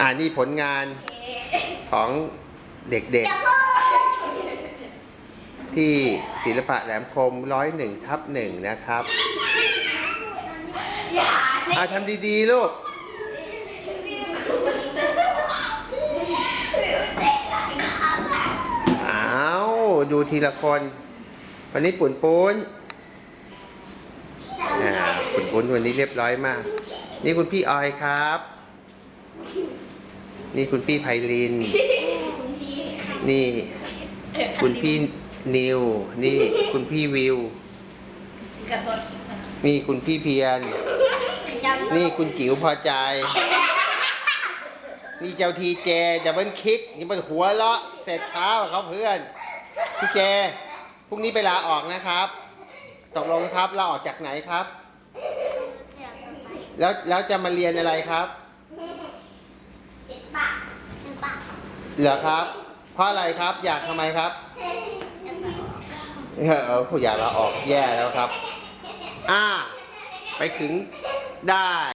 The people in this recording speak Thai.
อ่านี่ผลงานของเด็กๆ ที่ศิลปะแหลมคมร้อยหนึ่งทับหนึ่งนะครับอาทำดีๆลูกอ้าวดูทีละคน วันนี้ปุ่นปุ้นอ่าปุ่นปุ้นวันนี้เรียบร้อยมาก นี่คุณพี่ออยครับ นี่คุณพี่ไพลิน นี่ คุณพี่นิว นี่คุณพี่วิว กับตัวคิดนะนี่คุณพี่เพียร จำนี่คุณจิ๋วพอใจ นี่เจ้าทีเจดับเบิลคิก นี่มันหัวเราะเสร็จเช้าเขาเพื่อนพี่เจพรุ่งนี้ไปลาออกนะครับ ตกลงครับลาออกจากไหนครับ เสียบสไปแล้วแล้วจะมาเรียนอะไรครับเจ็บ ปากถึงปากเหรอครับ เพราะอะไรครับ อยากทำไมครับเออผู้อยากลาออกแย่แล้วครับ อ่า ไปถึงได้